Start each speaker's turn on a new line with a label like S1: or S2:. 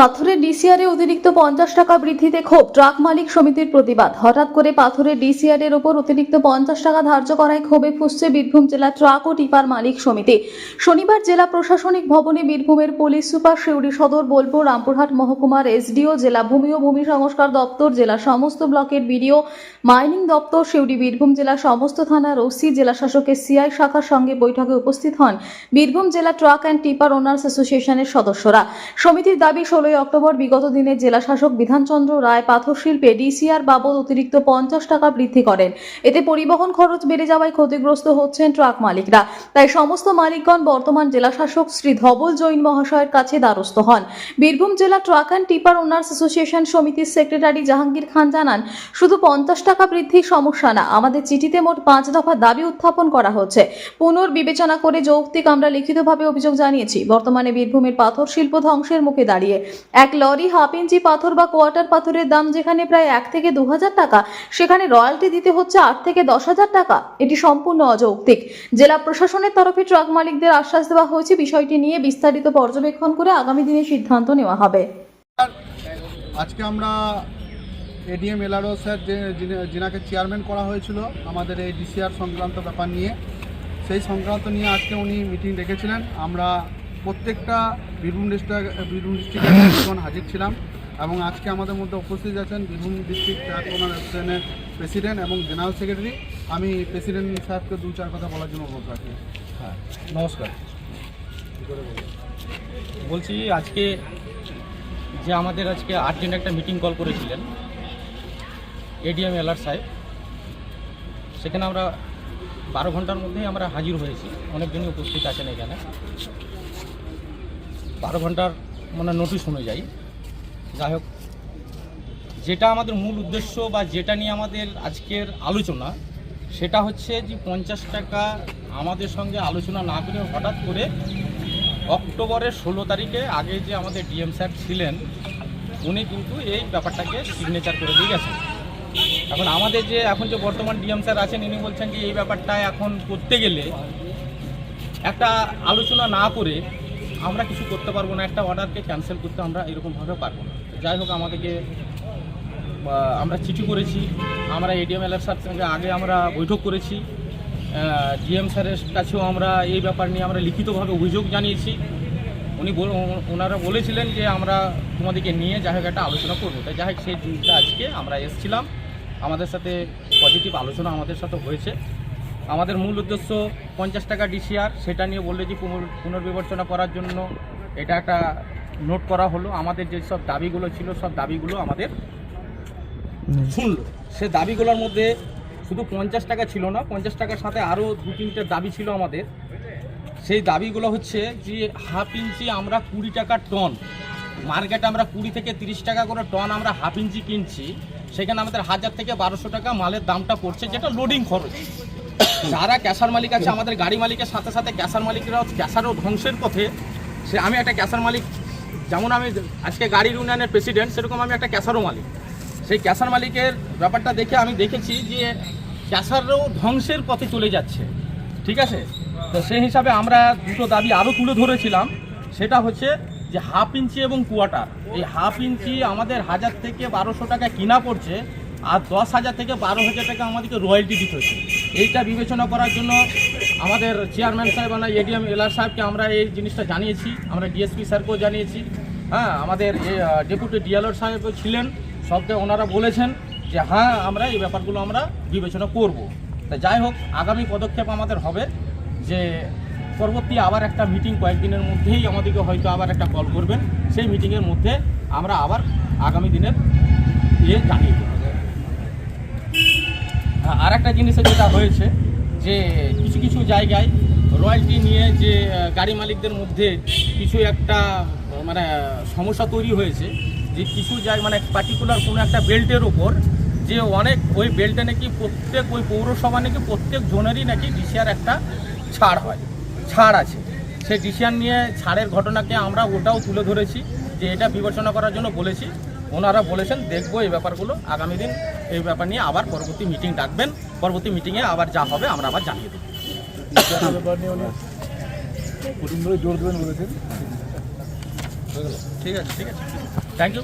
S1: পাথরের ডিসিআরে অতিরিক্ত পঞ্চাশ টাকা বৃদ্ধিতে ক্ষোভ। ট্রাক মালিক সমিতির প্রতিবাদ। হঠাৎ করে পাথরের ডিসিআর এর ওপর অতিরিক্ত পঞ্চাশ টাকা ধার্য করায় ক্ষোভে ফুসছে বীরভূম জেলা ট্রাক ও টিপার মালিক সমিতি। শনিবার জেলা প্রশাসনিক ভবনে বীরভূমের পুলিশ সুপার শিউড়ি সদর, বোলপুর, রামপুরহাট মহকুমার এসডিও, জেলা ভূমি ও ভূমি সংস্কার দপ্তর, জেলা সমস্ত ব্লকের বিডিও, মাইনিং দপ্তর শিউড়ি বীরভূম জেলা সমস্ত থানার ওসি, জেলা শাসকের সিআই শাখার সঙ্গে বৈঠকে উপস্থিত হন বীরভূম জেলা ট্রাক অ্যান্ড টিপার ওনার্স অ্যাসোসিয়েশনের সদস্যরা। সমিতির দাবি ষোলোই অক্টোবর বিগত দিনে জেলা শাসক বিধানচন্দ্র রায় পাথর শিল্পে ডিসিআর বাবদ অতিরিক্ত পঞ্চাশ টাকা বৃদ্ধি করেন। এতে পরিবহন খরচ বেড়ে যাওয়ায় ক্ষতিগ্রস্ত হচ্ছেন ট্রাক মালিকরা। তাই সমস্ত মালিকগণ বর্তমান জেলা শাসক শ্রী ধবল জৈন মহাশয়ের কাছে দ্বারস্থ হন। বীরভূম জেলা truck and tipper owners association সমিতির সেক্রেটারি জাহাঙ্গীর খান জানান, শুধু পঞ্চাশ টাকা বৃদ্ধির সমস্যা না, আমাদের চিঠিতে মোট পাঁচ দফা দাবি উত্থাপন করা হচ্ছে। পুনর্বিবেচনা করে যৌক্তিক আমরা লিখিতভাবে অভিযোগ জানিয়েছি। বর্তমানে বীরভূমের পাথর শিল্প ধ্বংসের মুখে দাঁড়িয়ে এক লরি হাফ ইঞ্চি পাথর বা কোয়ার্টার পাথরের দাম যেখানে প্রায় এক থেকে দু হাজার টাকা, সেখানে রয়্যালটি দিতে হচ্ছে আট থেকে দশ হাজার টাকা। এটি সম্পূর্ণ অযৌক্তিক। জেলা প্রশাসনের তরফে ট্রাক মালিকদের আশ্বাস দেওয়া হয়েছে। বিষয়টি নিয়ে বিস্তারিত পর্যবেক্ষণ করে আগামী দিনে সিদ্ধান্ত নেওয়া হবে।
S2: আজকে আমরা এডিএম এলআরও স্যার যিনাকে চেয়ারম্যান করা হয়েছিল, আমাদের এই ডিসিআর সংক্রান্ত ব্যাপার নিয়ে, সেই সংক্রান্ত নিয়ে আজকে উনি মিটিং ডেকেছিলেন। আমরা প্রত্যেকটা বীরভূম ডিস্ট্রিক্ট বীরভূম ডিস্ট্রিক্টের হাজির ছিলাম এবং আজকে আমাদের মধ্যে উপস্থিত আছেন বীরভূম ডিস্ট্রিক্ট ট্রাক ওনার অ্যাসোসিয়েশনের প্রেসিডেন্ট এবং জেনারেল সেক্রেটারি আমি প্রেসিডেন্ট সাহেবকে দু চার কথা বলার জন্য অনুরোধ রাখি।
S3: হ্যাঁ নমস্কার। বলছি আজকে যে আমাদের আজকে আর্জেন্ট একটা মিটিং কল করেছিলেন এডিএম এলআর সাহেব সেখানে আমরা বারো ঘণ্টার মধ্যেই আমরা হাজির হয়েছি। অনেকজনই উপস্থিত আছেন এখানে। বারো ঘণ্টার মানে নোটিশ অনুযায়ী। যাই হোক, যেটা আমাদের মূল উদ্দেশ্য বা যেটা নিয়ে আমাদের আজকের আলোচনা, সেটা হচ্ছে যে পঞ্চাশ টাকা আমাদের সঙ্গে আলোচনা না করে হঠাৎ করে অক্টোবরের ষোলো তারিখে আগে যে আমাদের ডিএম স্যার ছিলেন, উনি কিন্তু এই ব্যাপারটাকে সিগনেচার করে দিয়ে গেছেন। এখন আমাদের যে, এখন যে বর্তমান ডিএম স্যার আছেন, ইনি বলছেন যে এই ব্যাপারটা এখন করতে গেলে একটা আলোচনা না করে আমরা কিছু করতে পারব না, একটা অর্ডারকে ক্যান্সেল করতে আমরা এরকমভাবে পারব না। যাই হোক, আমাদেরকে আমরা চিঠি করেছি, আমরা এডিএম এলার স্যার সঙ্গে আগে আমরা বৈঠক করেছি জিএম স্যারের কাছেও আমরা এই ব্যাপার নিয়ে আমরা লিখিতভাবে অভিযোগ জানিয়েছি। উনি ওনারা বলেছিলেন যে আমরা তোমাদেরকে নিয়ে যাই হোক একটা আলোচনা করব। তাই যাই হোক, সেই দিনটা আজকে আমরা এসেছিলাম। আমাদের সাথে পজিটিভ আলোচনা আমাদের সাথে হয়েছে। আমাদের মূল উদ্দেশ্য পঞ্চাশ টাকা ডিসিআর, সেটা নিয়ে বললে যে পুনর- পুনর্বিবেচনা করার জন্য এটা একটা নোট করা হলো। আমাদের যেসব দাবিগুলো ছিল, সব দাবিগুলো আমাদের শুনলো। সে দাবিগুলোর মধ্যে শুধু পঞ্চাশ টাকা ছিল না, পঞ্চাশ টাকার সাথে আরও দু তিনটে দাবি ছিল আমাদের। সেই দাবিগুলো হচ্ছে যে হাফ ইঞ্চি আমরা কুড়ি টাকা টন, মার্কেটে আমরা কুড়ি থেকে তিরিশ টাকা করে টন আমরা হাফ ইঞ্চি কিনছি, সেখানে আমাদের হাজার থেকে বারোশো টাকা মালের দামটা পড়ছে, যেটা লোডিং খরচ। যারা ক্যাশার মালিক আছে, আমাদের গাড়ি মালিকের সাথে সাথে ক্যাশার মালিকরাও ক্যাশারও ধ্বংসের পথে। সে আমি একটা ক্যাশার মালিক, যেমন আমি আজকে গাড়ির ইউনিয়নের প্রেসিডেন্ট সেরকম আমি একটা ক্যাশারও মালিক। সেই ক্যাশার মালিকের ব্যাপারটা দেখে আমি দেখেছি যে ক্যাশারও ধ্বংসের পথে চলে যাচ্ছে। ঠিক আছে? তো সেই হিসাবে আমরা দুটো দাবি আরও তুলে ধরেছিলাম। সেটা হচ্ছে যে হাফ ইঞ্চি এবং কোয়াটার এই হাফ ইঞ্চি আমাদের হাজার থেকে বারোশো টাকা কিনা পড়ছে। আর দশ হাজার থেকে বারো হাজার টাকা আমাদেরকে রয়্যালটি দিতে হচ্ছে এইটা বিবেচনা করার জন্য আমাদের চেয়ারম্যান সাহেব মানে এডিএম এলআর সাহেবকে আমরা এই জিনিসটা জানিয়েছি, আমরা ডিএসপি স্যারকেও জানিয়েছি। হ্যাঁ আমাদের ডেপুটি ডিএলআর সাহেবও ছিলেন, সবকে ওনারা বলেছেন যে হ্যাঁ আমরা এই ব্যাপারগুলো আমরা বিবেচনা করব। তা যাই হোক, আগামী পদক্ষেপ আমাদের হবে যে, পরবর্তী আবার একটা মিটিং কয়েকদিনের মধ্যেই আমাদেরকে হয়তো আবার একটা কল করবেন। সেই মিটিংয়ের মধ্যে আমরা আবার আগামী দিনের ইয়ে জানিয়ে দেবো। আর একটা জিনিসে যেটা হয়েছে যে কিছু কিছু জায়গায় রয়্যালটি নিয়ে যে গাড়ি মালিকদের মধ্যে কিছু একটা মানে সমস্যা তৈরি হয়েছে যে কিছু জায়গায় মানে পার্টিকুলার কোনো একটা বেল্টের ওপর যে অনেক, ওই বেল্টে নাকি প্রত্যেক, ওই পৌরসভা নাকি প্রত্যেক জনেরই নাকি ডিসিআর একটা ছাড় হয়, ছাড় আছে। সেই ডিসিআর নিয়ে ছাড়ের ঘটনাকে আমরা ওটাও তুলে ধরেছি যে এটা বিবেচনা করার জন্য বলেছি। ওনারা বলেছেন দেখব এই ব্যাপারগুলো আগামী দিন এই ব্যাপার নিয়ে আবার পরবর্তী মিটিং ডাকবেন। পরবর্তী মিটিংয়ে আবার যা হবে আমরা আবার জানিয়ে দেবো।
S4: জোর দেবেন বলেছেন।
S2: ঠিক আছে
S3: ঠিক আছে। Thank you